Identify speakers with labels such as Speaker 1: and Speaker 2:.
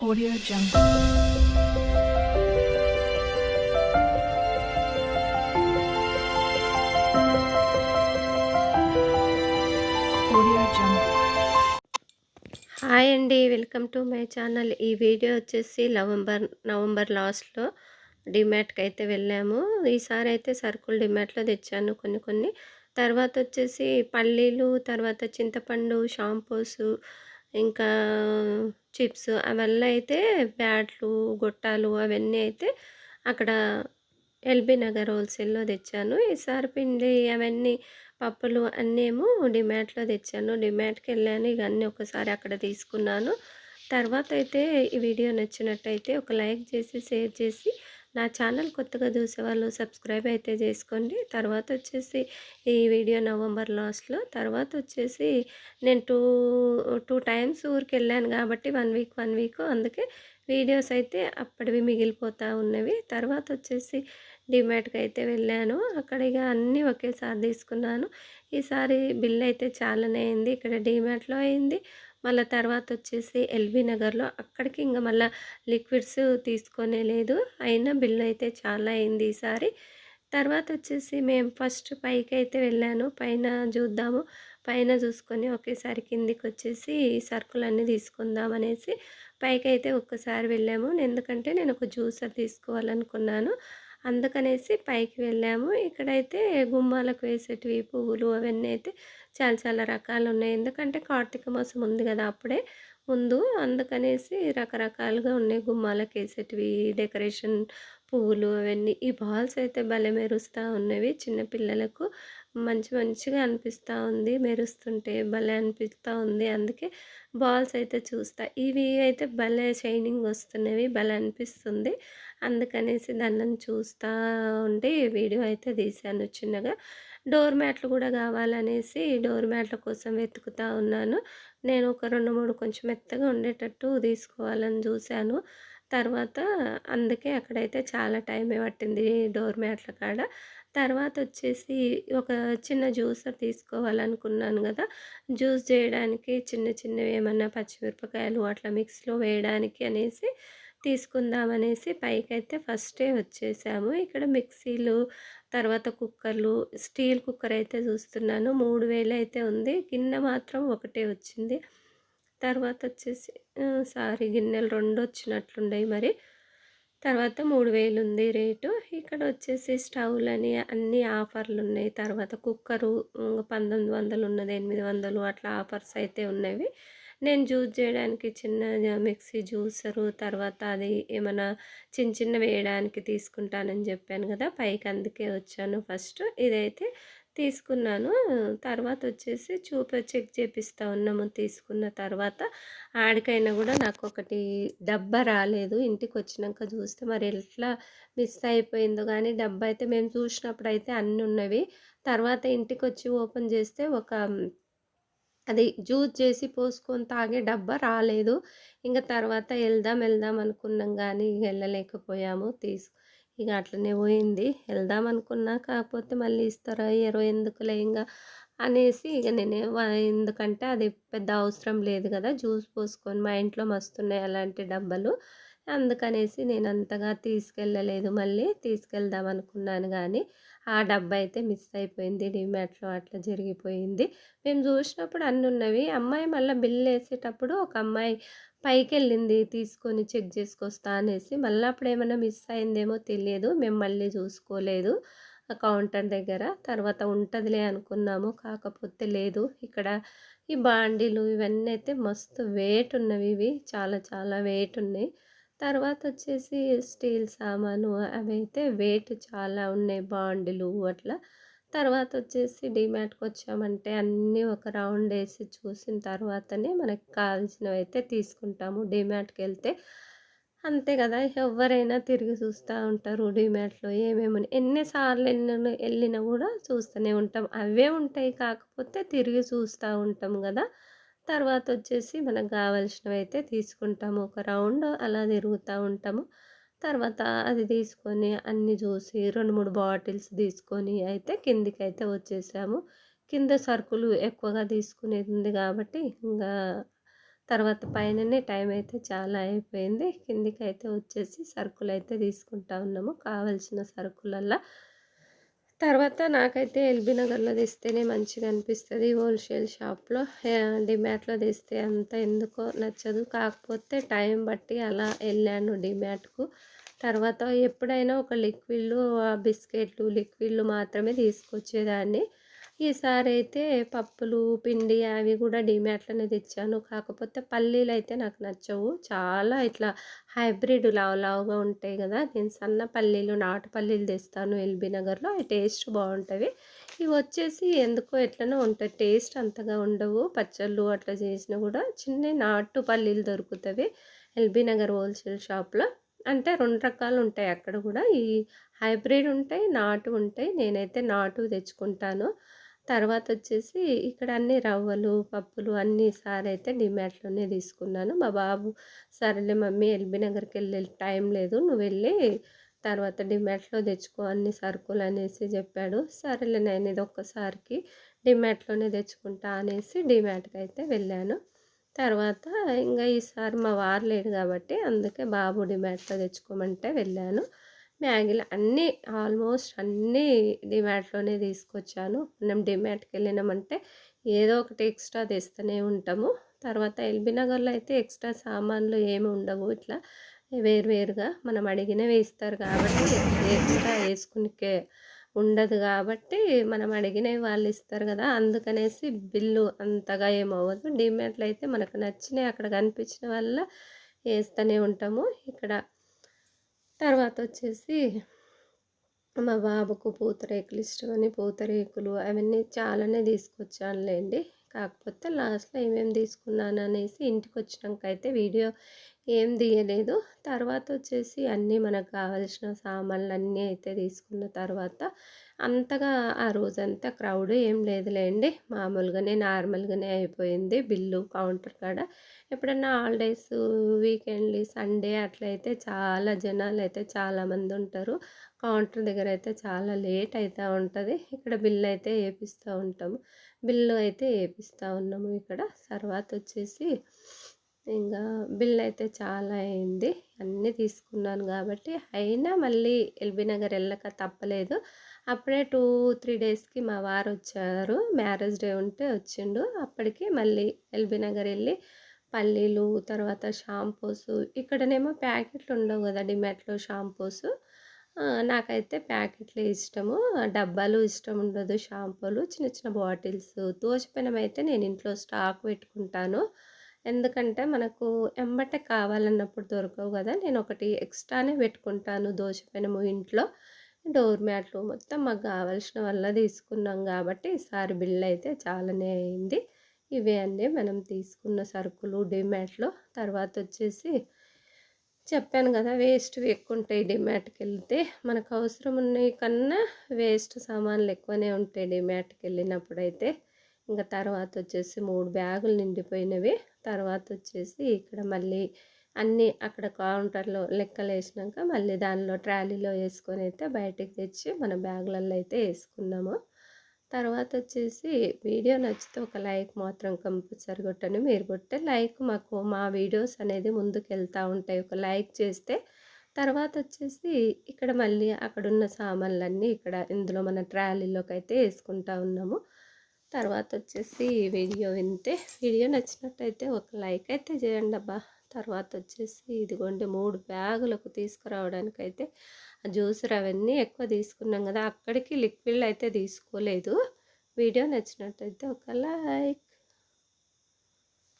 Speaker 1: Audio Jungle.
Speaker 2: Hi అండి welcome to my channel ఈ video వచ్చేసి నవంబర్ నవంబర్ లాస్ట్లో డిమార్ట్కి అయితే వెళ్ళాము. ఈసారి అయితే సరుకులు డిమార్ట్లో తెచ్చాను కొన్ని కొన్ని. తర్వాత వచ్చేసి పల్లీలు తర్వాత చింతపండు షాంపూస్ ఇంకా చిప్స్ అవన్నీ అయితే బ్యాట్లు గొట్టాలు అవన్నీ అయితే అక్కడ ఎల్బీ నగర్ హోల్సేల్లో తెచ్చాను. ఈసారి పిండి అవన్నీ పప్పులు అన్నేమో డిమార్ట్లో తెచ్చాను. డిమార్ట్కి వెళ్ళాను ఇక ఒకసారి అక్కడ తీసుకున్నాను. తర్వాత అయితే ఈ వీడియో నచ్చినట్టయితే ఒక లైక్ చేసి షేర్ చేసి నా ఛానల్ కొత్తగా చూసేవాళ్ళు సబ్స్క్రైబ్ అయితే చేసుకోండి. తర్వాత వచ్చేసి ఈ వీడియో నవంబర్ లాస్ట్లో. తర్వాత వచ్చేసి నేను టూ టూ టైమ్స్ ఊరికి వెళ్ళాను కాబట్టి వన్ వీక్ వన్ వీక్ అందుకే వీడియోస్ అయితే అప్పటివి మిగిలిపోతూ ఉన్నవి. తర్వాత వచ్చేసి డిమార్ట్కి అయితే వెళ్ళాను. అక్కడ ఇక అన్నీ ఒకేసారి తీసుకున్నాను. ఈసారి బిల్ అయితే చాలానే అయింది. ఇక్కడ డిమార్ట్లో అయింది. మళ్ళీ తర్వాత వచ్చేసి ఎల్బీ నగర్లో అక్కడికి ఇంకా మళ్ళీ లిక్విడ్స్ తీసుకొనే లేదు. అయినా బిల్ అయితే చాలా అయింది ఈసారి. తర్వాత వచ్చేసి మేము ఫస్ట్ పైకి అయితే వెళ్ళాను. పైన చూద్దాము. పైన చూసుకొని ఒకేసారి కిందికి వచ్చేసి సరుకులన్నీ తీసుకుందాం అనేసి పైకి అయితే ఒక్కసారి వెళ్ళాము. ఎందుకంటే నేను ఒక జ్యూసర్ తీసుకోవాలనుకున్నాను. అందుకనేసి పైకి వెళ్ళాము. ఇక్కడైతే గుమ్మాలకు వేసేటివి పువ్వులు అవన్నీ అయితే చాలా చాలా రకాలు ఉన్నాయి ఎందుకంటే కార్తీక మాసం ఉంది కదా అప్పుడే ముందు. అందుకనేసి రకరకాలుగా ఉన్నాయి గుమ్మాలకు వేసేటివి డెకరేషన్ పువ్వులు అవన్నీ ఈ బాల్స్ అయితే భలే మెరుస్తూ ఉన్నవి. చిన్నపిల్లలకు మంచి మంచిగా అనిపిస్తూ ఉంది. మెరుస్తుంటే భలే అనిపిస్తూ ఉంది. అందుకే బాల్స్ అయితే చూస్తా. ఇవి అయితే భలే షైనింగ్ వస్తున్నవి భలే అనిపిస్తుంది. అందుకనేసి దాన్ని చూస్తూ ఉండి వీడియో అయితే తీశాను చిన్నగా. డోర్ మ్యాట్లు కూడా కావాలనేసి డోర్ మ్యాట్ల కోసం వెతుకుతూ ఉన్నాను. నేను ఒక రెండు మూడు కొంచెం మెత్తగా ఉండేటట్టు తీసుకోవాలని చూశాను. తర్వాత అందుకే అక్కడైతే చాలా టైం పట్టింది డోర్ మ్యాట్ల కాడ. తర్వాత వచ్చేసి ఒక చిన్న జ్యూసర్ తీసుకోవాలనుకున్నాను కదా. జ్యూస్ చేయడానికి చిన్న చిన్నవి ఏమన్నా పచ్చిమిరపకాయలు అట్లా మిక్స్లో వేయడానికి అనేసి తీసుకుందామనేసి పైకైతే ఫస్టే వచ్చేసాము. ఇక్కడ మిక్సీలు తర్వాత కుక్కర్లు స్టీల్ కుక్కర్ అయితే చూస్తున్నాను. మూడు వేలు అయితే ఉంది. గిన్నె మాత్రం ఒకటే వచ్చింది. తర్వాత వచ్చేసి సారీ గిన్నెలు రెండు వచ్చినట్లుండయి మరి. తర్వాత మూడు వేలు ఉంది రేటు. ఇక్కడ వచ్చేసి స్టవ్లని అన్ని ఆఫర్లు ఉన్నాయి తర్వాత కుక్కరు పంతొమ్మిది వందలు ఉన్నది ఎనిమిది వందలు అట్లా ఆఫర్స్ అయితే ఉన్నవి. నేను జ్యూస్ చేయడానికి చిన్న మిక్సీ జ్యూసరు తర్వాత అది ఏమైనా చిన్న చిన్న వేయడానికి తీసుకుంటానని చెప్పాను కదా పైకి అందుకే వచ్చాను ఫస్ట్. ఇదైతే తీసుకున్నాను. తర్వాత వచ్చేసి చూప చెక్ చేపిస్తా ఉన్నాము తీసుకున్న తర్వాత ఆడికైనా కూడా నాకు ఒకటి డబ్బా రాలేదు. ఇంటికి వచ్చినాక చూస్తే మరి ఎట్లా మిస్ అయిపోయిందో కానీ డబ్బా అయితే మేము చూసినప్పుడు అయితే అన్నీ ఉన్నవి. తర్వాత ఇంటికి వచ్చి ఓపెన్ చేస్తే ఒక అది జ్యూస్ చేసి పోసుకొని తాగే డబ్బా రాలేదు. ఇంకా తర్వాత వెళ్దాం వెళ్దాం అనుకున్నాం కానీ వెళ్ళలేకపోయాము. తీసు ఇక అట్లనే పోయింది. వెళ్దాం అనుకున్నా కాకపోతే మళ్ళీ ఇస్తారా ఇరవై ఎందుకులే ఇంకా అనేసి ఇక నేను ఎందుకంటే అది పెద్ద అవసరం లేదు కదా జ్యూస్ పోసుకొని మా ఇంట్లో మస్తున్నాయి అలాంటి డబ్బాలు. అందుకనేసి నేను అంతగా తీసుకెళ్ళలేదు మళ్ళీ తీసుకెళ్దాం అనుకున్నాను కానీ ఆ డబ్బా అయితే మిస్ అయిపోయింది డిమాట్లో అట్లా జరిగిపోయింది. మేము చూసినప్పుడు అన్నీ ఉన్నవి అమ్మాయి మళ్ళీ బిల్ వేసేటప్పుడు ఒక అమ్మాయి పైకి వెళ్ళింది తీసుకొని చెక్ చేసుకొస్తా అనేసి. మళ్ళీ అప్పుడు ఏమైనా మిస్ అయిందేమో తెలియదు. మేము మళ్ళీ చూసుకోలేదు కౌంటర్ దగ్గర. తర్వాత ఉంటుందిలే అనుకున్నాము. కాకపోతే లేదు ఇక్కడ ఈ బాండీలు ఇవన్నీ అయితే మస్తు వెయిట్ ఉన్నవి ఇవి. చాలా చాలా వెయిట్ ఉన్నాయి. తర్వాత వచ్చేసి స్టీల్ సామాను అవి అయితే వెయిట్ చాలా ఉన్నాయి బాండిలు అట్లా. తర్వాత వచ్చేసి డిమార్ట్కి వచ్చామంటే అన్నీ ఒక రౌండ్ వేసి చూసిన తర్వాతనే మనకి కావాల్సినవి అయితే తీసుకుంటాము. డిమార్ట్కి వెళ్తే అంతే కదా! ఎవరైనా తిరిగి చూస్తూ ఉంటారు డిమార్ట్లో ఏమేమి ఎన్నిసార్లు వెళ్ళిన వెళ్ళినా కూడా చూస్తూనే ఉంటాం. అవే ఉంటాయి కాకపోతే తిరిగి చూస్తూ ఉంటాం కదా! తర్వాత వచ్చేసి మనకు కావాల్సినవి అయితే తీసుకుంటాము. ఒక రౌండ్ అలా తిరుగుతూ ఉంటాము. తర్వాత అది తీసుకొని అన్నీ చూసి రెండు మూడు బాటిల్స్ తీసుకొని అయితే కిందికి అయితే వచ్చేసాము. కింద సరుకులు ఎక్కువగా తీసుకునేది ఉంది కాబట్టి ఇంకా తర్వాత పైననే టైం అయితే చాలా అయిపోయింది. కిందికి అయితే వచ్చేసి సరుకులు అయితే తీసుకుంటా ఉన్నాము. కావలసిన సరుకులల్లా తర్వాత నాకైతే ఎల్బీ నగర్లో తెస్తేనే మంచిగా అనిపిస్తుంది. హోల్సేల్ షాప్లో డిమార్ట్లో తెస్తే అంత ఎందుకో నచ్చదు. కాకపోతే టైం బట్టి అలా వెళ్ళాను డిమార్ట్కు తర్వాత ఎప్పుడైనా ఒక లిక్విడ్లు బిస్కెట్లు లిక్విడ్లు మాత్రమే తీసుకొచ్చేదాన్ని. ఈసారి అయితే పప్పులు పిండి అవి కూడా డిమాట్లోనే తెచ్చాను. కాకపోతే పల్లీలు అయితే నాకు నచ్చవు. చాలా ఇట్లా హైబ్రిడ్ లావు లావుగా ఉంటాయి కదా! నేను సన్న పల్లీలు నాటు పల్లీలు తెస్తాను ఎల్బీ నగర్లో. అవి టేస్ట్ బాగుంటుంది ఇవి వచ్చేసి ఎందుకో ఎట్లనో ఉంటాయి. టేస్ట్ అంతగా ఉండవు. పచ్చళ్ళు అట్లా చేసినా కూడా చిన్న నాటు పల్లీలు దొరుకుతాయి ఎల్బీ నగర్ హోల్సేల్ షాప్లో. అంటే రెండు రకాలు ఉంటాయి అక్కడ కూడా. ఈ హైబ్రిడ్ ఉంటాయి నాటు ఉంటాయి. నేనైతే నాటు తెచ్చుకుంటాను. తర్వాత వచ్చేసి ఇక్కడ అన్ని రవ్వలు పప్పులు అన్నీ సార్ అయితే డిమార్ట్లోనే తీసుకున్నాను. మా బాబు సరేలే మమ్మీ ఎల్బీ నగర్కి వెళ్ళే టైం లేదు నువ్వు వెళ్ళి తర్వాత డిమార్ట్లో తెచ్చుకో అన్ని సరుకులు అనేసి చెప్పాడు. సరేలే నేను ఇది ఒక్కసారికి డిమార్ట్లోనే తెచ్చుకుంటా అనేసి డిమార్ట్కి అయితే వెళ్ళాను. తర్వాత ఇంకా ఈసారి మా వారు లేడు కాబట్టి అందుకే బాబు డిమార్ట్లో తెచ్చుకోమంటే వెళ్ళాను. మ్యాగీలు అన్నీ ఆల్మోస్ట్ అన్నీ డిమార్ట్లోనే తీసుకొచ్చాను. మనం డిమార్ట్కి వెళ్ళినామంటే ఏదో ఒకటి ఎక్స్ట్రా తెస్తూనే ఉంటాము. తర్వాత ఎల్బీ నగర్లో అయితే ఎక్స్ట్రా సామాన్లు ఏమి ఉండవు. ఇట్లా వేరువేరుగా మనం అడిగినవి ఇస్తారు కాబట్టి ఎక్స్ట్రా వేసుకునికే ఉండదు కాబట్టి మనం అడిగినవి వాళ్ళు ఇస్తారు కదా! అందుకనేసి బిల్లు అంతగా ఏమవ్వదు డిమార్ట్లో అయితే మనకు నచ్చినవి అక్కడ కనిపించిన వల్ల వేస్తూనే ఉంటాము. ఇక్కడ తర్వాత వచ్చేసి మా బాబుకు పూతరేకులు ఇష్టమని పూతరేకులు అవన్నీ చాలానే తీసుకొచ్చానులేండి. కాకపోతే లాస్ట్లో ఏమేమి తీసుకున్నాను అనేసి ఇంటికి వచ్చినాక అయితే వీడియో ఏం తీయలేదు. తర్వాత వచ్చేసి అన్నీ మనకు కావాల్సిన సామాన్లు అన్నీ అయితే తీసుకున్న తర్వాత అంతగా ఆ రోజంతా క్రౌడ్ ఏం లేదులేండి. మామూలుగానే నార్మల్గానే అయిపోయింది బిల్లు కౌంటర్ కాడ. ఎప్పుడన్నా హాలిడేస్ వీకెండ్లీ సండే అట్లయితే చాలా జనాలు అయితే చాలామంది ఉంటారు. కౌంటర్ దగ్గర అయితే చాలా లేట్ అవుతూ ఉంటుంది. ఇక్కడ బిల్లు అయితే వేపిస్తూ ఉంటాము. బిల్లు అయితే వేపిస్తూ ఉన్నాము ఇక్కడ. తర్వాత వచ్చేసి ఇంకా బిల్ అయితే చాలా అయింది. అన్నీ తీసుకున్నాను కాబట్టి అయినా మళ్ళీ ఎల్బీ నగర్ వెళ్ళక తప్పలేదు. అప్పుడే టూ త్రీ డేస్కి మా వారు వచ్చారు మ్యారేజ్ డే ఉంటే వచ్చిండు అప్పటికి మళ్ళీ ఎల్బీ నగర్ వెళ్ళి పల్లీలు తర్వాత షాంపూస్ ఇక్కడనేమో ప్యాకెట్లు ఉండవు కదా డిమాట్లో షాంపూస్. నాకైతే ప్యాకెట్లు ఇష్టము. డబ్బాలు ఇష్టం ఉండదు షాంపూలు. చిన్న చిన్న బాటిల్స్. తోచిపెనం అయితే నేను ఇంట్లో స్టాక్ పెట్టుకుంటాను. ఎందుకంటే మనకు ఎంబట కావాలన్నప్పుడు దొరకవు కదా నేను ఒకటి ఎక్స్ట్రానే పెట్టుకుంటాను దోశపెనము ఇంట్లో. డోర్ మ్యాట్లు మొత్తం మాకు కావాల్సిన వల్ల తీసుకున్నాం కాబట్టి ఈసారి బిల్ అయితే చాలానే అయింది. ఇవే అన్నీ మనం తీసుకున్న సరుకులు డిమార్ట్లో తర్వాత వచ్చేసి చెప్పాను కదా వేస్ట్ ఎక్కువ ఉంటాయి డిమార్ట్కి వెళ్తే మనకు అవసరం ఉన్నాయి కన్నా వేస్ట్ సామాన్లు ఎక్కువనే ఉంటాయి డిమార్ట్కి వెళ్ళినప్పుడు అయితే ఇంకా తర్వాత వచ్చేసి మూడు బ్యాగులు నిండిపోయినవి. తర్వాత వచ్చేసి ఇక్కడ మళ్ళీ అన్నీ అక్కడ కౌంటర్లో లెక్కలు వేసినాక మళ్ళీ దానిలో ట్రాలీలో వేసుకొని అయితే బయటికి తెచ్చి మన బ్యాగులలో అయితే వేసుకున్నాము. తర్వాత వచ్చేసి వీడియో నచ్చితే ఒక లైక్ మాత్రం కంపల్సరీ కొట్టండి. మీరు కొట్టే లైక్ మాకు మా వీడియోస్ అనేది ముందుకు వెళ్తూ ఉంటాయి. ఒక లైక్ చేస్తే తర్వాత వచ్చేసి ఇక్కడ మళ్ళీ అక్కడున్న సామాన్లన్నీ ఇక్కడ ఇందులో మన ట్రాలీలోకి అయితే వేసుకుంటా ఉన్నాము. తర్వాత వచ్చేసి వీడియో వింటే వీడియో నచ్చినట్టయితే ఒక లైక్ అయితే చేయండి అబ్బా తర్వాత వచ్చేసి ఇదిగోండి మూడు బ్యాగులకు తీసుకురావడానికి అయితే జ్యూసర్ అవన్నీ ఎక్కువ తీసుకున్నాం కదా అక్కడికి లిక్విడ్ అయితే తీసుకోలేదు. వీడియో నచ్చినట్టయితే ఒక లైక్